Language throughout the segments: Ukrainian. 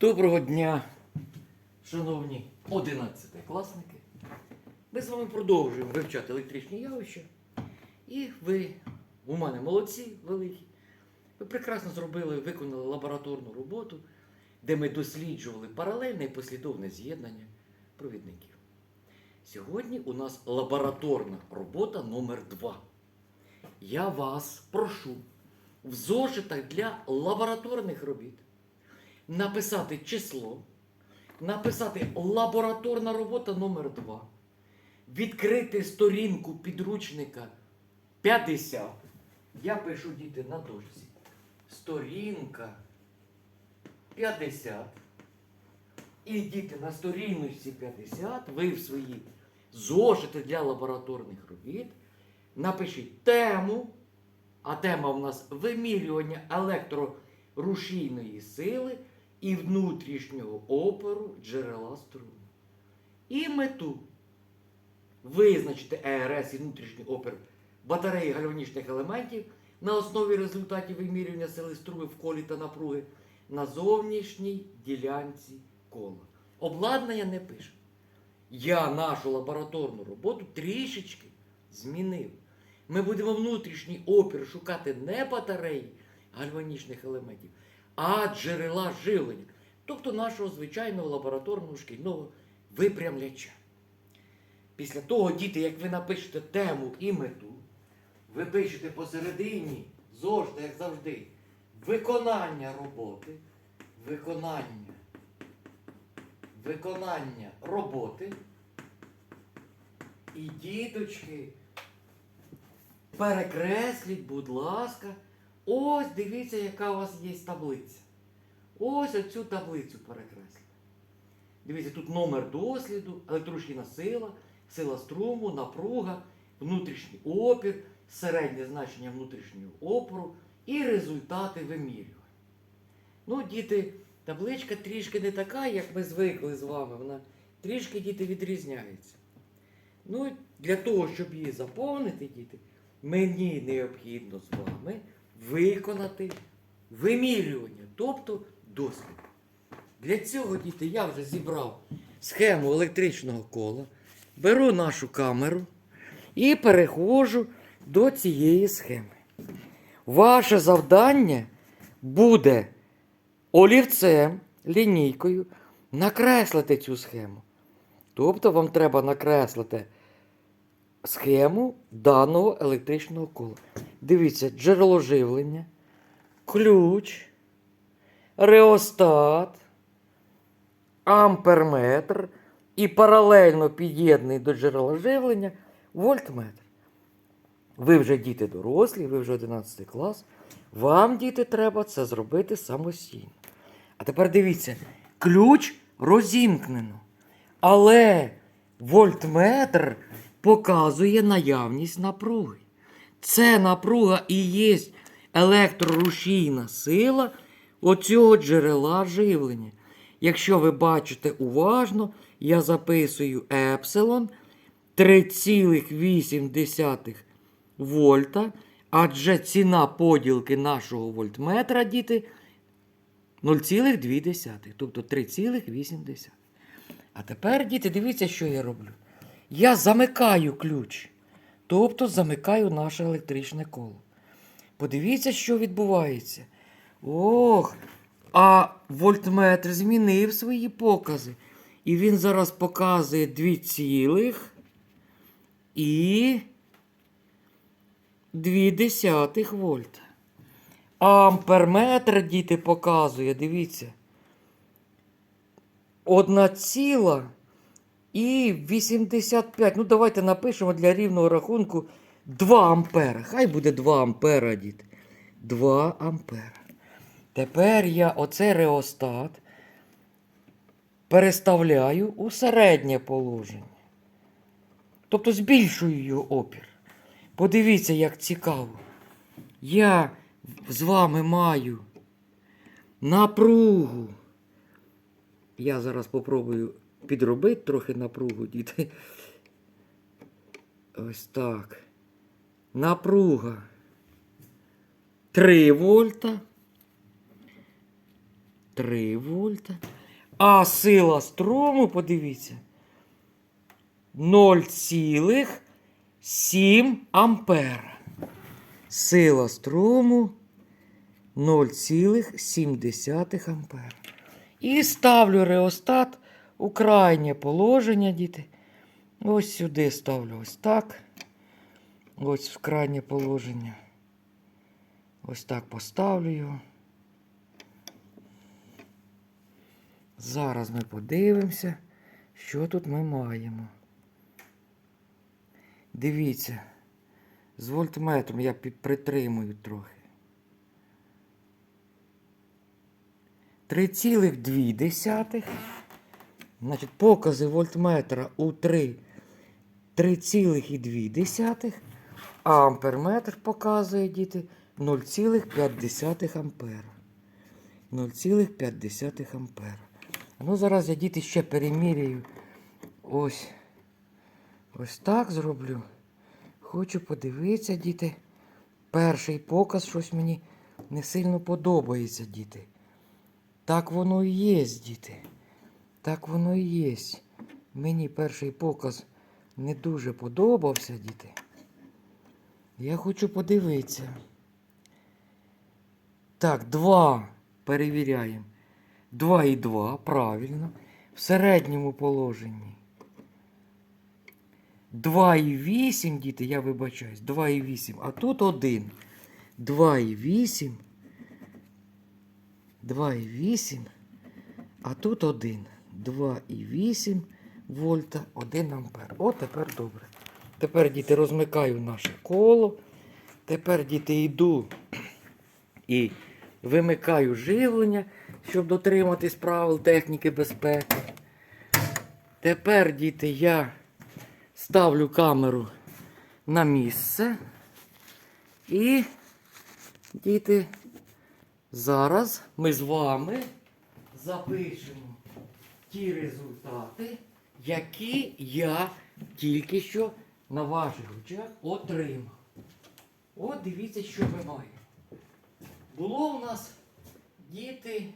Доброго дня, шановні 11 класники. Ми з вами продовжуємо вивчати електричні явища. І ви у мене молодці великі. Ви прекрасно зробили, виконали лабораторну роботу, де ми досліджували паралельне і послідовне з'єднання провідників. Сьогодні у нас лабораторна робота номер 2 Я вас прошу в зошитах для лабораторних робіт написати число, написати лабораторна робота номер 2 відкрити сторінку підручника 50. Я пишу діти на дошці. Сторінка 50. І діти на сторіночці 50, ви в свої зошити для лабораторних робіт напишіть тему, а тема в нас вимірювання електрорушійної сили і внутрішнього опору джерела струму. І мету визначити ЕРС і внутрішній опір батареї гальванічних елементів на основі результатів вимірювання сили струми в колі та напруги на зовнішній ділянці кола. Обладнання не пише. Я нашу лабораторну роботу трішечки змінив. Ми будемо внутрішній опір шукати не батареї гальванічних елементів, а джерела живлення, тобто нашого звичайного лабораторного шкільного випрямляча. Після того, діти, як ви напишете тему і мету, ви пишете посередині, зошита, як завжди, виконання роботи, виконання, виконання роботи. І діточки, перекресліть, будь ласка, ось дивіться, яка у вас є таблиця. Ось оцю таблицю перекресліть. Дивіться, тут номер досліду, електрична сила, сила струму, напруга, внутрішній опір, середнє значення внутрішнього опору і результати вимірювання. Ну, діти, табличка трішки не така, як ми звикли з вами. Вона трішки діти відрізняється. Ну, для того, щоб її заповнити, діти, мені необхідно з вами виконати вимірювання, тобто дослід. Для цього, діти, я вже зібрав схему електричного кола, беру нашу камеру і переходжу до цієї схеми. Ваше завдання буде олівцем, лінійкою накреслити цю схему. Тобто вам треба накреслити схему даного електричного кола. Дивіться, джерело живлення, ключ, реостат, амперметр і паралельно під'єднаний до джерела живлення вольтметр. Ви вже діти дорослі, ви вже 11 клас. Вам, діти, треба це зробити самостійно. А тепер дивіться, ключ розімкнено. Але вольтметр показує наявність напруги. Це напруга і є електрорушійна сила оцього джерела живлення. Якщо ви бачите уважно, я записую епсилон 3,8 вольта, адже ціна поділки нашого вольтметра, діти, 0,2, тобто 3,8. А тепер, діти, дивіться, що я роблю. Я замикаю ключ, тобто замикаю наше електричне коло. Подивіться, що відбувається. Ох, а вольтметр змінив свої покази. І він зараз показує 2 цілих і 2 десятих вольта. А амперметр, діти, показує, дивіться. Одна ціла і 85. Ну, давайте напишемо для рівного рахунку 2 ампера. Хай буде 2 ампера, діти. 2 ампера. Тепер я оцей реостат переставляю у середнє положення. Тобто збільшую його опір. Подивіться, як цікаво. Я з вами маю напругу. Я зараз попробую підробити трохи напругу, діти. Ось так. Напруга 3 вольта. 3 вольта. А сила струму, подивіться, 0,7 ампера. Сила струму 0,7 ампера. І ставлю реостат у крайнє положення, діти. Ось сюди ставлю ось так. Ось в крайнє положення. Ось так поставлю його. Зараз ми подивимося, що тут ми маємо. Дивіться, з вольтметром я притримую трохи. 3,2. Значить, покази вольтметра у 3 3,2. А амперметр показує діти 0,5 ампера. 0,5 ампера. Ну, зараз я діти ще переміряю. Ось. Ось так зроблю. Хочу подивитися, діти. Перший показ щось мені не сильно подобається, діти. Так воно і є, діти. Так воно і є. Мені перший показ не дуже подобався, діти. Я хочу подивитися. Так, 2 перевіряємо. 2 і 2, правильно. В середньому положенні. 2,8, діти, я вибачаюсь, 2,8, а тут 1. 2,8. 2,8. А тут 1. 2,8 вольта, 1 ампер. О, тепер добре. Тепер, діти, розмикаю наше коло. Тепер, діти, йду і вимикаю живлення, щоб дотриматись правил техніки безпеки. Тепер, діти, я ставлю камеру на місце. І, діти, зараз ми з вами запишемо ті результати, які я тільки що на ваших очах отримав. От дивіться, що ми маємо. Було у нас діти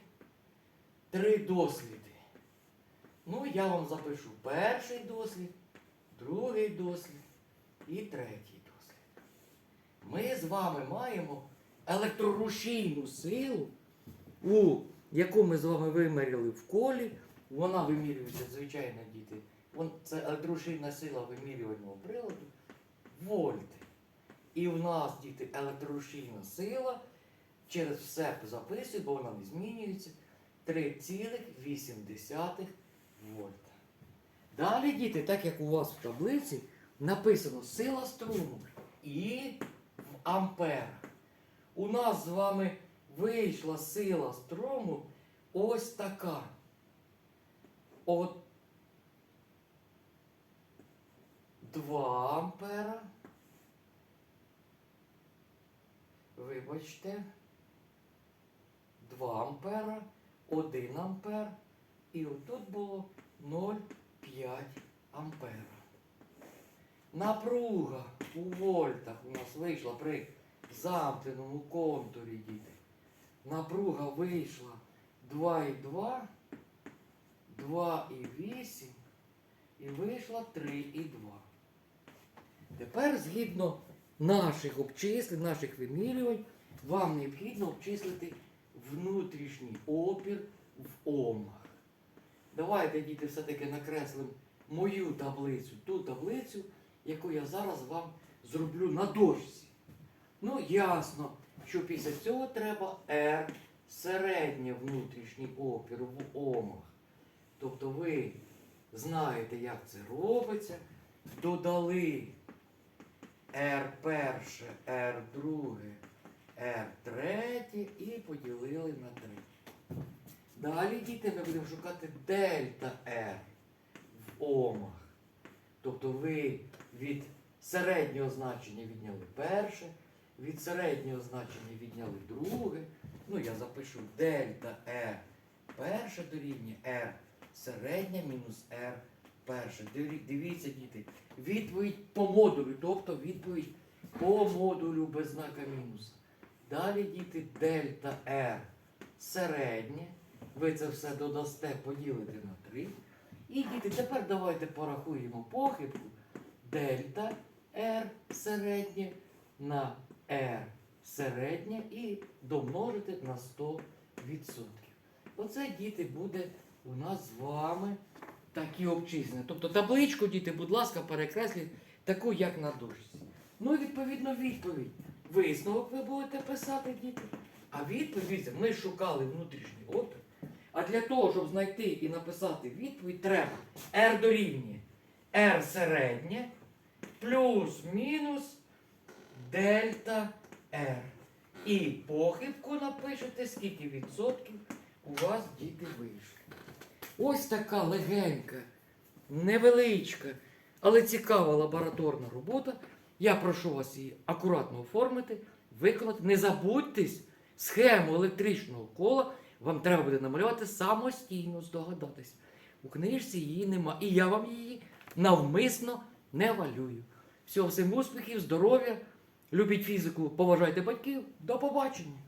три досліди. Ну, я вам запишу перший дослід, другий дослід і третій дослід. Ми з вами маємо електрорушійну силу, у яку ми з вами виміряли в колі. Вона вимірюється, звичайно, діти. Вон, це електрорушійна сила вимірювального приладу вольти. І в нас, діти, електрорушійна сила через все записую, бо вона не змінюється. 3,8 вольта. Далі, діти, так як у вас в таблиці написано сила струму і в амперах. У нас з вами вийшла сила струму ось така. От 2 ампера. Вибачте. 2 ампера, 1 ампер. І отут було 0,5 ампера. Напруга у вольтах у нас вийшла при замкненому контурі, діти. Напруга вийшла 2,2, 2,8 і вийшла 3,2. Тепер, згідно наших обчислень, наших вимірювань, вам необхідно обчислити внутрішній опір в омах. Давайте, діти, все-таки накреслимо мою таблицю, ту таблицю, яку я зараз вам зроблю на дошці. Ну, ясно, що після цього треба R середнє внутрішній опір в омах. Тобто ви знаєте, як це робиться. Додали R перше, R друге, R третє і поділили на 3. Далі, діти, ми будемо шукати дельта R в омах. Тобто ви від середнього значення відняли перше, від середнього значення відняли друге. Ну, я запишу дельта R перше дорівнює R середня мінус R перше. Дивіться, діти, відповідь по модулю, тобто відповідь по модулю без знака мінуса. Далі, діти, дельта R середнє ви це все додасте, поділите на 3. І діти, тепер давайте порахуємо похибку дельта R середнє на R середнє і домножити на 100%. Оце, діти, буде у нас з вами такі обчислення. Тобто табличку, діти, будь ласка, перекресліть таку, як на дошці. Ну і відповідно відповідь. Висновок ви будете писати, діти. А відповідь, ми шукали внутрішній опір. А для того, щоб знайти і написати відповідь, треба R дорівнює R середнє плюс-мінус дельта R. І похибку напишете, скільки відсотків у вас діти вийшли. Ось така легенька, невеличка, але цікава лабораторна робота. Я прошу вас її акуратно оформити, виконати. Не забудьтесь, схему електричного кола вам треба буде намалювати самостійно, здогадатись. У книжці її нема. І я вам її навмисно не валюю. Всього всім успіхів, здоров'я, любіть фізику, поважайте батьків. До побачення!